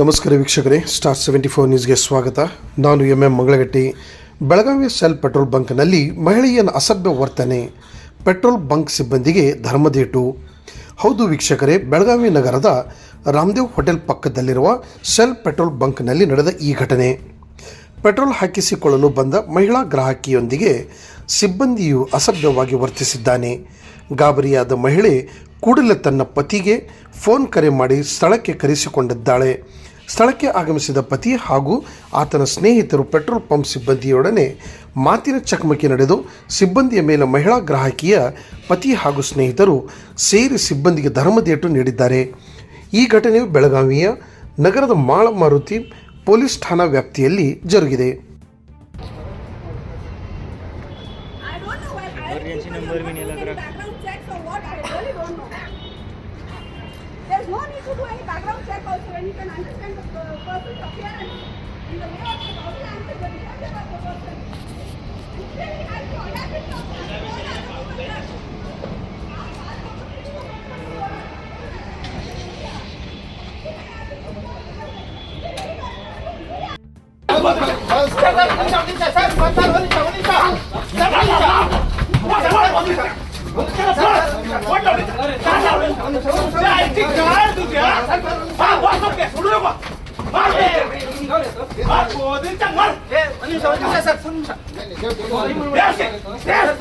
ನಮಸ್ಕಾರ ವೀಕ್ಷಕರೇ star seventy four ನ್ಯೂಸ್ಗೆ ಸ್ವಾಗತ. ನಾನು ಎಂ ಎಂ ಮಂಗಳಗಟ್ಟಿ. ಬೆಳಗಾವಿಯ ಸೆಲ್ ಪೆಟ್ರೋಲ್ ಬಂಕ್ನಲ್ಲಿ ಮಹಿಳೆಯನ ಅಸಭ್ಯ ವರ್ತನೆ ಪೆಟ್ರೋಲ್ ಬಂಕ್ ಸಿಬ್ಬಂದಿಗೆ ಧರ್ಮದೇಟು. ಹೌದು ವೀಕ್ಷಕರೇ, ಬೆಳಗಾವಿ ನಗರದ ರಾಮದೇವ್ ಹೋಟೆಲ್ ಪಕ್ಕದಲ್ಲಿರುವ ಸೆಲ್ ಪೆಟ್ರೋಲ್ ಬಂಕ್ನಲ್ಲಿ ನಡೆದ ಈ ಘಟನೆ. ಪೆಟ್ರೋಲ್ ಹಾಕಿಸಿಕೊಳ್ಳಲು ಬಂದ ಮಹಿಳಾ ಗ್ರಾಹಕಿಯೊಂದಿಗೆ ಸಿಬ್ಬಂದಿಯು ಅಸಭ್ಯವಾಗಿ ವರ್ತಿಸಿದ್ದಾನೆ. ಗಾಬರಿಯಾದ ಮಹಿಳೆ ಕೂಡಲೇ ತನ್ನ ಪತಿಗೆ ಫೋನ್ ಕರೆ ಮಾಡಿ ಸ್ಥಳಕ್ಕೆ ಕರೆಸಿಕೊಂಡಿದ್ದಾಳೆ. ಸ್ಥಳಕ್ಕೆ ಆಗಮಿಸಿದ ಪತಿ ಹಾಗೂ ಆತನ ಸ್ನೇಹಿತರು ಪೆಟ್ರೋಲ್ ಪಂಪ್ ಸಿಬ್ಬಂದಿಯೊಡನೆ ಮಾತಿನ ಚಕಮಕಿ ನಡೆದು ಸಿಬ್ಬಂದಿಯ ಮೇಲೆ ಮಹಿಳಾ ಗ್ರಾಹಕಿಯ ಪತಿ ಹಾಗೂ ಸ್ನೇಹಿತರು ಸೇರಿ ಸಿಬ್ಬಂದಿಗೆ ಧರ್ಮದೇಟು ನೀಡಿದ್ದಾರೆ. ಈ ಘಟನೆಯು ಬೆಳಗಾವಿಯ ನಗರದ ಮಾಳ ಮಾರುತಿ ಪೊಲೀಸ್ ಠಾಣಾ ವ್ಯಾಪ್ತಿಯಲ್ಲಿ ಜರುಗಿದೆ. 야,